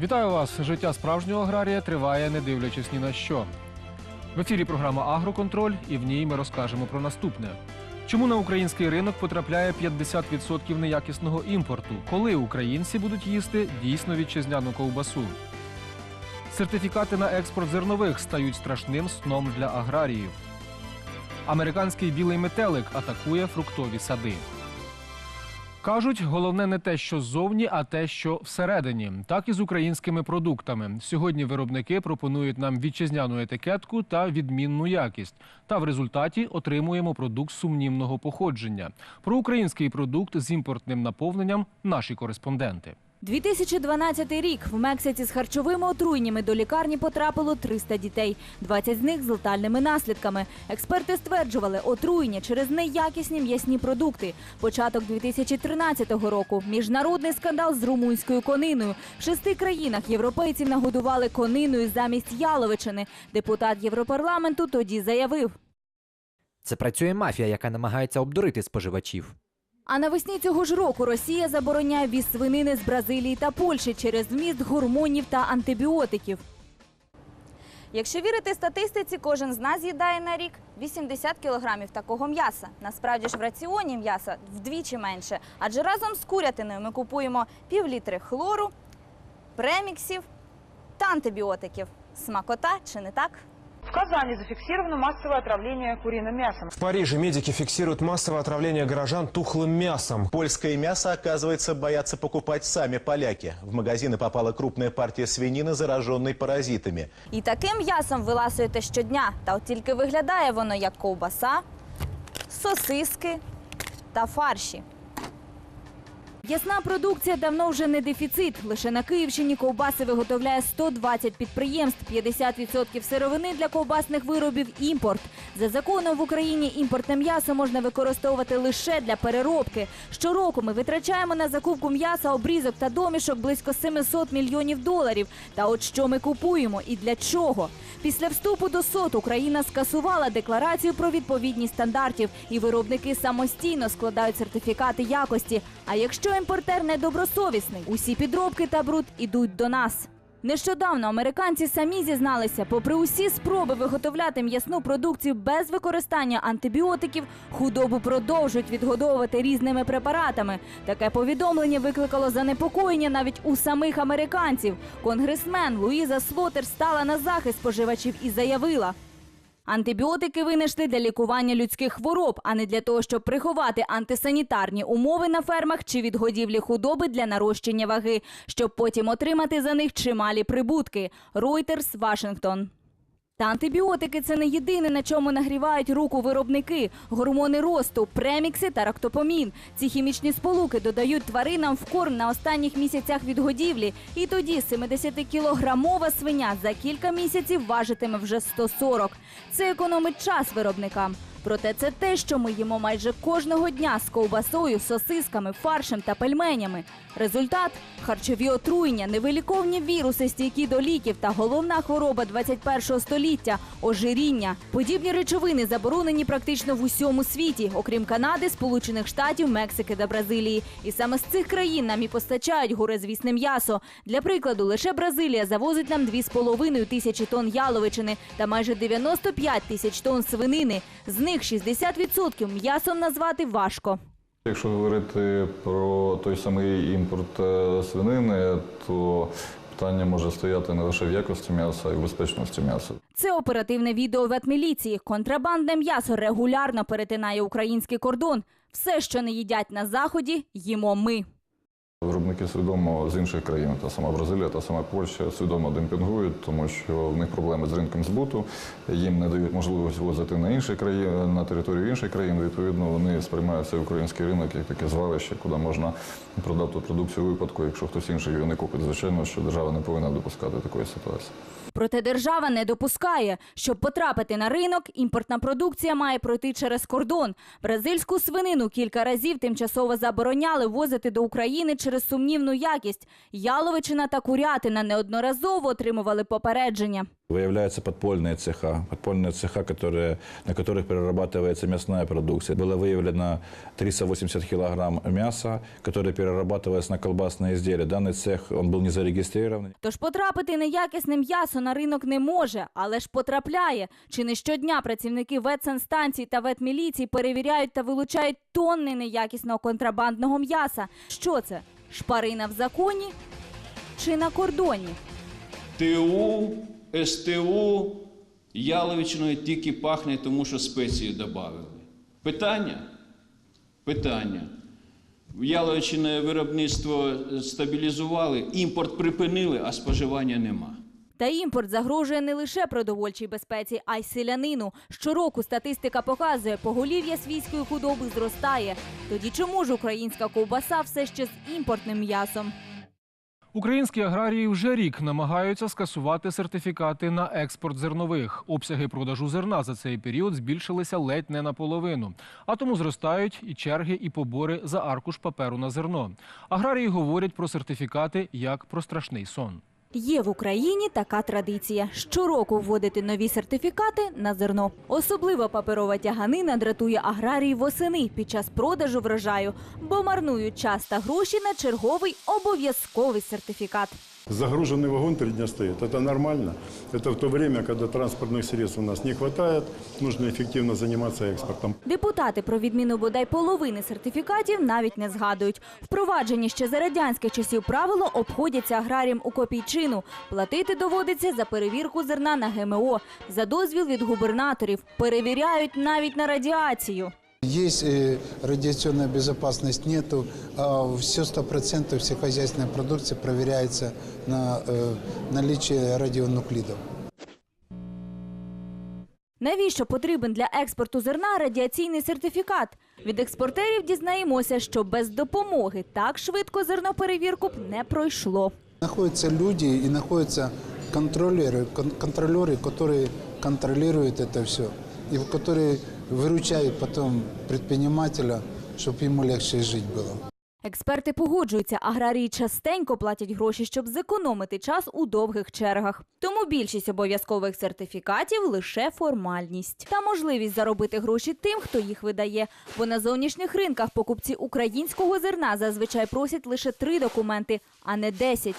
Вітаю вас! Життя справжнього аграрія триває, не дивлячись ні на що. В ефірі програма Агроконтроль, і в ній ми розкажемо про наступне: чому на український ринок потрапляє 50% неякісного імпорту, коли українці будуть їсти дійсно вітчизняну ковбасу. Сертифікати на експорт зернових стають страшним сном для аграріїв. Американський білий метелик атакує фруктові сади. Кажуть, головне не те, що ззовні, а те, що всередині. Так і з українськими продуктами. Сьогодні виробники пропонують нам вітчизняну етикетку та відмінну якість. Та в результаті отримуємо продукт сумнівного походження. Про український продукт з імпортним наповненням наші кореспонденти. 2012 рік в Мексиці з харчовими отруєннями до лікарні потрапило 300 дітей. 20 з них з летальними наслідками. Експерти стверджували, отруєння через неякісні м'ясні продукти. Початок 2013 року. Міжнародний скандал з румунською кониною. В шести країнах європейців нагодували кониною замість яловичини. Депутат Європарламенту тоді заявив. Це працює мафія, яка намагається обдурити споживачів. А навесні цього ж року Росія забороняє віз свинини з Бразилії та Польщі через вміст гормонів та антибіотиків. Якщо вірити статистиці, кожен з нас з'їдає на рік 80 кілограмів такого м'яса. Насправді ж в раціоні м'яса вдвічі менше, адже разом з курятиною ми купуємо півлітри хлору, преміксів та антибіотиків. Смакота чи не так? В Казани зафиксировано массовое отравление куриным мясом. В Париже медики фиксируют массовое отравление горожан тухлым мясом. Польское мясо, оказывается, боятся покупать сами поляки. В магазины попала крупная партия свинины, зараженной паразитами. І таким м'ясом виласуєте щодня. Та от тільки виглядає воно як ковбаса, сосиски та фарші. Ясна продукція давно вже не дефіцит. Лише на Київщині ковбаси виготовляє 120 підприємств. 50% сировини для ковбасних виробів – імпорт. За законом в Україні імпортне м'ясо можна використовувати лише для переробки. Щороку ми витрачаємо на закупку м'яса, обрізок та домішок близько 700 мільйонів доларів. Та от що ми купуємо і для чого? Після вступу до СОТ Україна скасувала декларацію про відповідність стандартів, і виробники самостійно складають сертифікати якості. А якщо імпортер недобросовісний, усі підробки та бруд ідуть до нас. Нещодавно американці самі зізналися, попри усі спроби виготовляти м'ясну продукцію без використання антибіотиків, худобу продовжують відгодовувати різними препаратами. Таке повідомлення викликало занепокоєння навіть у самих американців. Конгресмен Луїза Слотер стала на захист споживачів і заявила. Антибіотики винайшли для лікування людських хвороб, а не для того, щоб приховати антисанітарні умови на фермах чи відгодівлі худоби для нарощення ваги, щоб потім отримати за них чималі прибутки. Reuters, Вашингтон. Та антибіотики це не єдине, на чому нагрівають руку виробники. Гормони росту, премікси та рактопомін. Ці хімічні сполуки додають тваринам в корм на останніх місяцях від годівлі. І тоді 70-кілограмова свиня за кілька місяців важитиме вже 140. Це економить час виробникам. Проте це те, що ми їмо майже кожного дня з ковбасою, сосисками, фаршем та пельменями. Результат харчові отруєння, невиліковні віруси, стійкі до ліків та головна хвороба 21 століття ожиріння. Подібні речовини заборонені практично в усьому світі, окрім Канади, Сполучених Штатів, Мексики та Бразилії. І саме з цих країн нам і постачають горизвісне м'ясо. Для прикладу, лише Бразилія завозить нам 2,5 тисячі тонн яловичини та майже 95 тисяч тонн свинини. З них 60% м'ясом назвати важко. Якщо говорити про той самий імпорт е, свинини, то питання може стояти не лише в якості м'яса, а й в безпечності м'яса. Це оперативне відео ветміліції. Контрабандне м'ясо регулярно перетинає український кордон. Все, що не їдять на заході, їмо ми. Виробники свідомо з інших країн, та сама Бразилія, та сама Польща свідомо демпінгують, тому що в них проблеми з ринком збуту. Їм не дають можливість возити на інші країни на територію інших країн. Відповідно, вони сприймають цей український ринок як таке звалище, куди можна продати продукцію випадку, якщо хтось інший її не купить. Звичайно, що держава не повинна допускати такої ситуації. Проте держава не допускає, щоб потрапити на ринок, імпортна продукція має пройти через кордон. Бразильську свинину кілька разів тимчасово забороняли возити до України через сумнівну якість. Яловичина та курятина неодноразово отримували попередження. Выявляются подпольные цеха, подпольные цеха, которые, на которых перерабатывается мясная продукция. Было выявлено 380 килограмм мяса, которое перерабатывалось на колбасные изделия. Данный цех, он был не зарегистрирован. Тож потрапити неякісне м'ясо на ринок не може, але ж потрапляє. Чи не щодня працівники ветсанстанцій та ветміліцій перевіряють та вилучають тонни неякісного контрабандного м'яса. Що це? Шпарина в законі чи на кордоні? ТУ, СТУ, яловичиною тільки пахне, тому що спеції додали. Питання? Питання. Яловичине виробництво стабілізували, імпорт припинили, а споживання нема. Та імпорт загрожує не лише продовольчій безпеці, а й селянину. Щороку статистика показує, поголів'я свійської худоби зростає. Тоді чому ж українська ковбаса все ще з імпортним м'ясом? Українські аграрії вже рік намагаються скасувати сертифікати на експорт зернових. Обсяги продажу зерна за цей період збільшилися ледь не наполовину. А тому зростають і черги, і побори за аркуш паперу на зерно. Аграрії говорять про сертифікати як про страшний сон. Є в Україні така традиція щороку вводити нові сертифікати на зерно. Особливо паперова тяганина дратує аграрії восени під час продажу врожаю, бо марнують час та гроші на черговий обов'язковий сертифікат. Загруженный вагон три дня стоит. Это нормально. Это в то время, когда транспортных средств у нас не хватает, нужно эффективно заниматься экспортом. Депутати про відміну бодай половини сертифікатів навіть не згадують. Впроваджені ще за радянських часів правило обходяться аграріям у копійчину. Платити доводиться за перевірку зерна на ГМО, за дозвіл від губернаторів. Перевіряють навіть на радіацію. Есть э, радиационная безопасность, нету. А все 100% всехозяйственной продукции проверяется на э, наличие радионуклидов. Навіщо потрібен для експорту зерна радіаційний сертифікат? Від експортерів дізнаємося, що без допомоги так швидко зерноперевірку б не пройшло. Находятся люди и находятся контролеры, кон- контролеры, которые контролируют это все. И которые выручают потом предпринимателя, чтобы ему легче жить было. Експерти погоджуються, аграрії частенько платять гроші, щоб зекономити час у довгих чергах. Тому більшість обов'язкових сертифікатів лише формальність та можливість заробити гроші тим, хто їх видає. Бо на зовнішніх ринках покупці українського зерна зазвичай просять лише три документи, а не десять.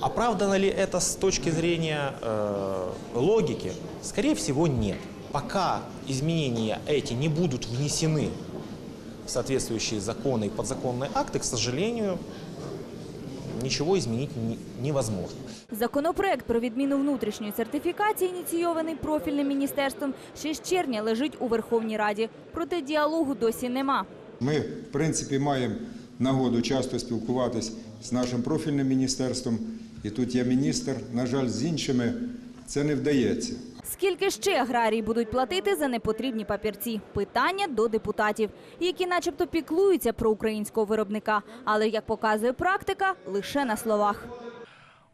Оправдано ли это с точки зрения э, логики? Скорее всего, нет. Пока изменения эти не будут внесены в соответствующие законы и подзаконные акты, к сожалению, ничего изменить не- невозможно. Законопроект про відміну внутрішньої сертифікації, ініційований профільним міністерством, ще з червня лежить у Верховній Раді. Проте діалогу досі нема. Ми, в принципі, маємо нагоду часто спілкуватись з нашим профільним міністерством. І тут є міністр. На жаль, з іншими це не вдається. Скільки ще аграрії будуть платити за непотрібні папірці? Питання до депутатів, які начебто піклуються про українського виробника, але як показує практика, лише на словах.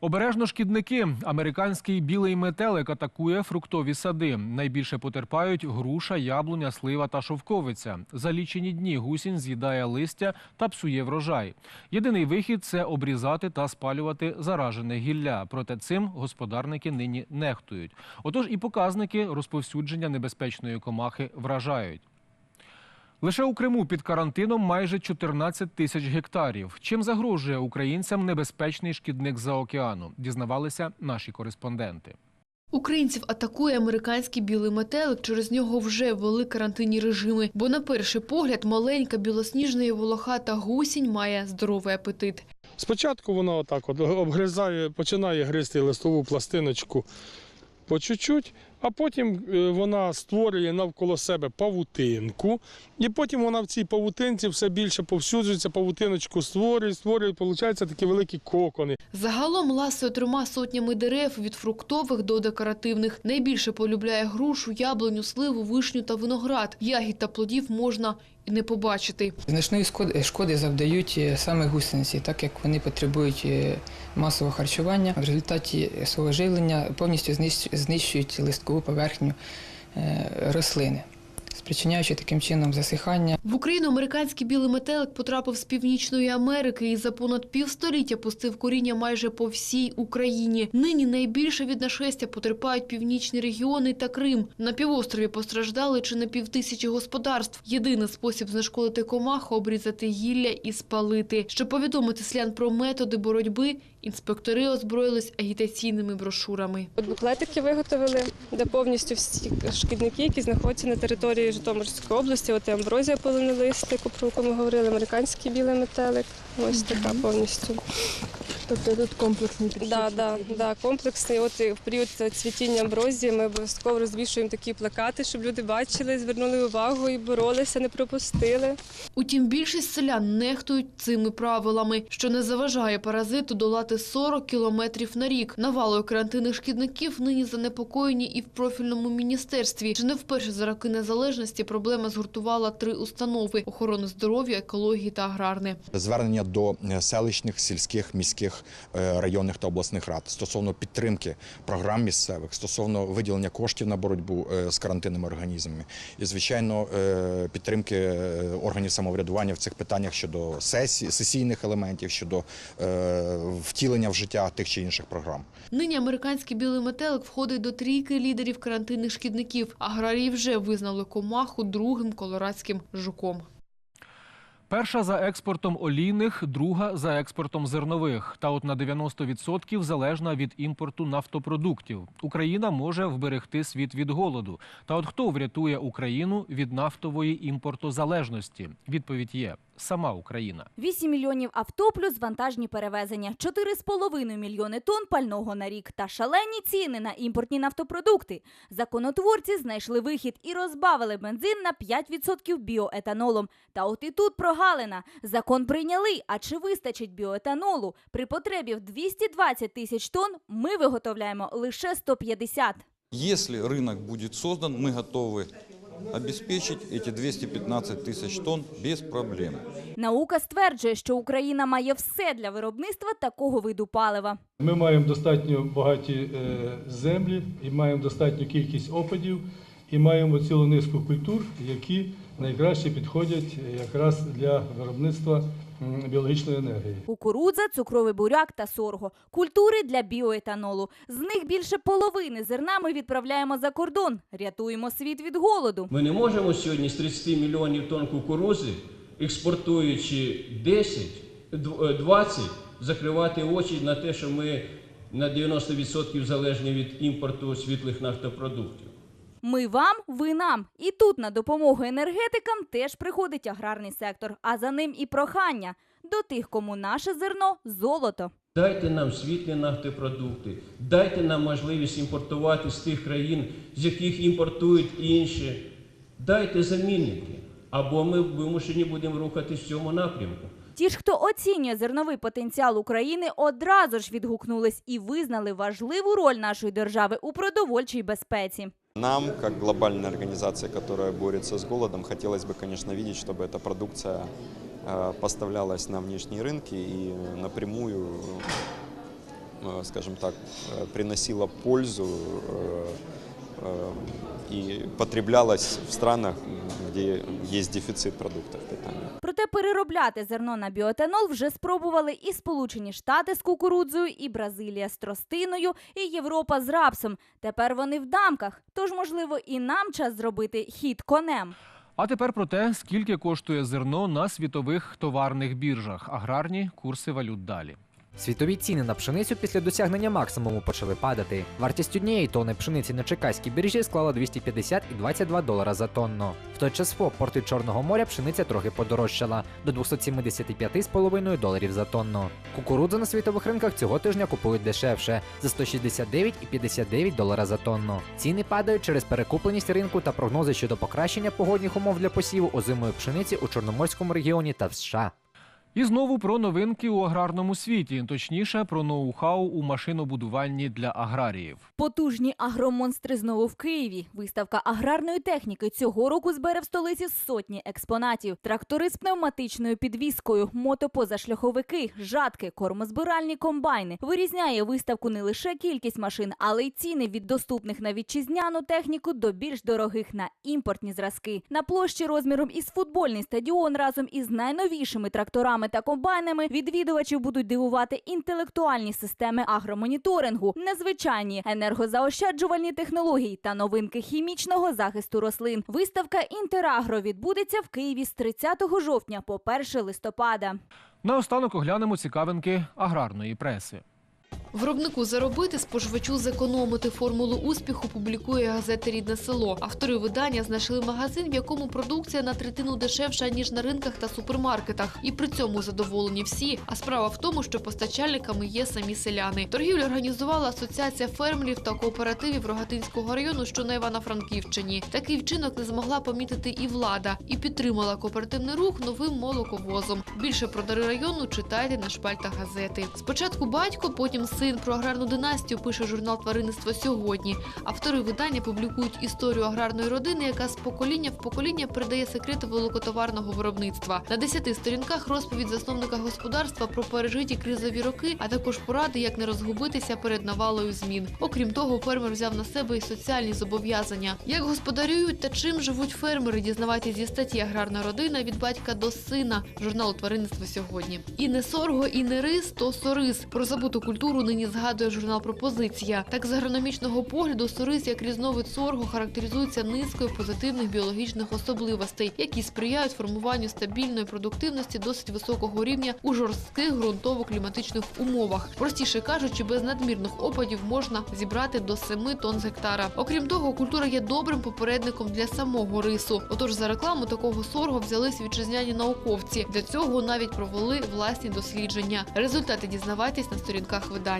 Обережно шкідники. Американський білий метелик атакує фруктові сади. Найбільше потерпають груша, яблуня, слива та шовковиця. За лічені дні гусінь з'їдає листя та псує врожай. Єдиний вихід це обрізати та спалювати заражене гілля. Проте цим господарники нині нехтують. Отож і показники розповсюдження небезпечної комахи вражають. Лише у Криму під карантином майже 14 тисяч гектарів. Чим загрожує українцям небезпечний шкідник за океану? Дізнавалися наші кореспонденти. Українців атакує американський білий метелик. Через нього вже ввели карантинні режими. Бо на перший погляд маленька білосніжна і волохата гусінь має здоровий апетит. Спочатку вона отак от обгризає, починає гризти листову пластиночку по чуть-чуть, а потім е, вона створює навколо себе павутинку, і потім вона в цій павутинці все більше повсюджується, павутиночку створює, створює, виходить такі великі кокони. Загалом ласує трьома сотнями дерев від фруктових до декоративних. Найбільше полюбляє грушу, яблуню, сливу, вишню та виноград. Ягід та плодів можна і не побачити. Значної шкоди, шкоди завдають е, саме гусениці, так як вони потребують е, масового харчування. В результаті свого живлення повністю знищ- знищують листкову поверхню е, рослини. спричиняючи таким чином засихання. В Україну американський білий метелик потрапив з Північної Америки і за понад півстоліття пустив коріння майже по всій Україні. Нині найбільше від нашестя потерпають північні регіони та Крим. На півострові постраждали чи не півтисячі господарств. Єдиний спосіб знешкодити комаху – обрізати гілля і спалити. Щоб повідомити селян про методи боротьби, інспектори озброїлись агітаційними брошурами. От буклетики виготовили, де повністю всі шкідники, які знаходяться на території Житомирської області. От і амброзія полонилистику, про яку ми говорили, американський білий метелик. Ось така повністю. Тобто тут комплексний підхід? Да, да, да, комплексний. От в період цвітіння амброзії ми обов'язково розвішуємо такі плакати, щоб люди бачили, звернули увагу і боролися, не пропустили. Утім, більшість селян нехтують цими правилами, що не заважає паразиту долати 40 кілометрів на рік. Навалою карантинних шкідників нині занепокоєні і в профільному міністерстві. Чи не вперше за роки незалежності проблема згуртувала три установи – охорони здоров'я, екології та аграрне. звернення до е, селищних, сільських, міських, е, районних та обласних рад стосовно підтримки програм місцевих, стосовно виділення коштів на боротьбу е, з карантинними організмами, і звичайно е, підтримки органів самоврядування в цих питаннях щодо сесій, сесійних елементів, щодо втілення в життя тих чи інших програм. Нині американський білий метелик входить до трійки лідерів карантинних шкідників. Аграрії вже визнали комаху другим колорадським жуком. Перша за експортом олійних, друга за експортом зернових. Та от на 90% залежна від імпорту нафтопродуктів. Україна може вберегти світ від голоду. Та от хто врятує Україну від нафтової імпортозалежності? Відповідь є сама Україна. 8 мільйонів авто плюс вантажні перевезення, 4,5 мільйони тонн пального на рік та шалені ціни на імпортні нафтопродукти. Законотворці знайшли вихід і розбавили бензин на 5% біоетанолом. Та от і тут прогалина. Закон прийняли. А чи вистачить біоетанолу? При потребі в 220 тисяч тонн ми виготовляємо лише 150. Если рынок будет создан, мы готовы обеспечить эти 215 тысяч тонн без проблем. Наука стверджує, що Україна має все для виробництва такого виду палива. Ми маємо достатньо багаті е, землі і маємо достатню кількість опадів, і маємо цілу низку культур, які найкраще підходять якраз для виробництва біологічної енергії. Кукурудза, цукровий буряк та сорго – культури для біоетанолу. З них більше половини зерна ми відправляємо за кордон. Рятуємо світ від голоду. Ми не можемо сьогодні з 30 мільйонів тонн кукурузи, експортуючи 10, дв- е, 20, закривати очі на те, що ми на 90% залежні від імпорту світлих нафтопродуктів. Ми вам, ви нам. І тут на допомогу енергетикам теж приходить аграрний сектор, а за ним і прохання до тих, кому наше зерно – золото. Дайте нам світлі нафтопродукти, дайте нам можливість імпортувати з тих країн, з яких імпортують інші. Дайте замінники, або ми вимушені будемо рухатись в цьому напрямку. Ті ж, хто оцінює зерновий потенціал України, одразу ж відгукнулись і визнали важливу роль нашої держави у продовольчій безпеці. Нам, как глобальная организация, которая борется с голодом, хотелось бы, конечно, видеть, чтобы эта продукция э, поставлялась на внешние рынки и напрямую, э, скажем так, э, приносила пользу и потреблялась в странах, где есть дефицит продуктов питания. Проте переробляти зерно на біотенол вже спробували і Сполучені Штати з кукурудзою, і Бразилія з тростиною, і Європа з рапсом. Тепер вони в дамках. Тож, можливо, і нам час зробити хід конем. А тепер про те, скільки коштує зерно на світових товарних біржах. Аграрні курси валют далі. Світові ціни на пшеницю після досягнення максимуму почали падати. Вартість однієї тонни пшениці на чекаській біржі склала 250 і 22 долара за тонну. В той час в порти Чорного моря пшениця трохи подорожчала до 275,5 доларів за тонну. Кукурудзу на світових ринках цього тижня купують дешевше за 169 і 59 долара за тонну. Ціни падають через перекупленість ринку та прогнози щодо покращення погодних умов для посіву озимої пшениці у Чорноморському регіоні та в США. І знову про новинки у аграрному світі, точніше про ноу-хау у машинобудуванні для аграріїв. Потужні агромонстри знову в Києві. Виставка аграрної техніки цього року збере в столиці сотні експонатів: трактори з пневматичною підвіскою, мотопозашляховики, жатки, кормозбиральні комбайни. Вирізняє виставку не лише кількість машин, але й ціни від доступних на вітчизняну техніку до більш дорогих на імпортні зразки. На площі розміром із футбольний стадіон разом із найновішими тракторами та комбайнами відвідувачів будуть дивувати інтелектуальні системи агромоніторингу, незвичайні енергозаощаджувальні технології та новинки хімічного захисту рослин. Виставка Інтерагро відбудеться в Києві з 30 жовтня по 1 листопада. Наостанок оглянемо цікавинки аграрної преси. Виробнику заробити, споживачу зекономити. Формулу успіху публікує газета Рідне село. Автори видання знайшли магазин, в якому продукція на третину дешевша ніж на ринках та супермаркетах. І при цьому задоволені всі. А справа в тому, що постачальниками є самі селяни. Торгівлю організувала асоціація фермерів та кооперативів Рогатинського району, що на Івано-Франківщині. Такий вчинок не змогла помітити і влада, і підтримала кооперативний рух новим молоковозом. Більше про дари району читайте на шпальтах газети. Спочатку батько, потім син про аграрну династію пише журнал Тваринництво сьогодні. Автори видання публікують історію аграрної родини, яка з покоління в покоління передає секрети великотоварного виробництва. На десяти сторінках розповідь засновника господарства про пережиті кризові роки, а також поради, як не розгубитися перед навалою змін. Окрім того, фермер взяв на себе і соціальні зобов'язання. Як господарюють та чим живуть фермери, дізнавайтесь зі статті Аграрна родина від батька до сина журналу Тваринництво сьогодні. І не сорго, і не рис, то сорис. Про забуту культуру нині згадує журнал Пропозиція. Так з агрономічного погляду сорис як різновид соргу характеризується низкою позитивних біологічних особливостей, які сприяють формуванню стабільної продуктивності досить високого рівня у жорстких ґрунтово-кліматичних умовах. Простіше кажучи, без надмірних опадів можна зібрати до 7 тонн з гектара. Окрім того, культура є добрим попередником для самого рису. Отож, за рекламу такого соргу взялись вітчизняні науковці. Для цього навіть провели власні дослідження. Результати дізнавайтесь на сторінках видання.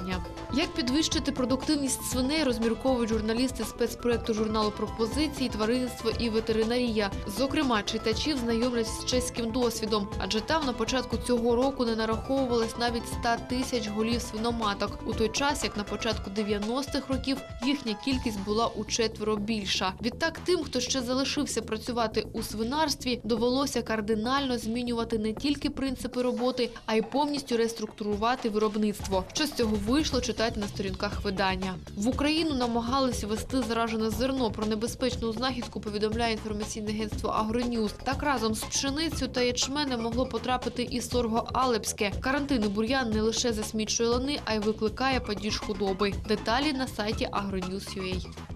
Як підвищити продуктивність свиней, розмірковують журналісти спецпроекту журналу пропозиції, тваринництво і ветеринарія. Зокрема, читачів знайомлять з чеським досвідом, адже там на початку цього року не нараховувалось навіть 100 тисяч голів свиноматок. У той час, як на початку 90-х років, їхня кількість була у четверо більша. Відтак, тим, хто ще залишився працювати у свинарстві, довелося кардинально змінювати не тільки принципи роботи, а й повністю реструктурувати виробництво. Що з цього вийшло, читати на сторінках видання. В Україну намагались вести заражене зерно. Про небезпечну знахідку повідомляє інформаційне агентство Агроньюз. Так разом з пшеницею та ячменем могло потрапити і сорго Алепське. Карантин бур'ян не лише засмічує лани, а й викликає падіж худоби. Деталі на сайті agronews.ua.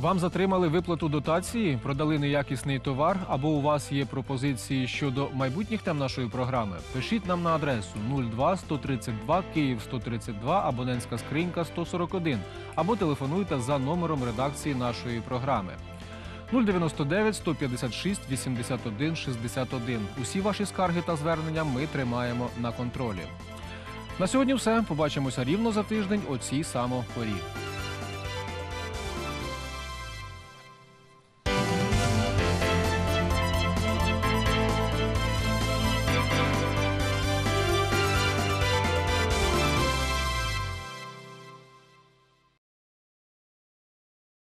Вам затримали виплату дотації, продали неякісний товар або у вас є пропозиції щодо майбутніх тем нашої програми? Пишіть нам на адресу 02 132 Київ 132 абонентська скринька 141 або телефонуйте за номером редакції нашої програми. 099 156 81 61. Усі ваші скарги та звернення ми тримаємо на контролі. На сьогодні все. Побачимося рівно за тиждень о цій само порі.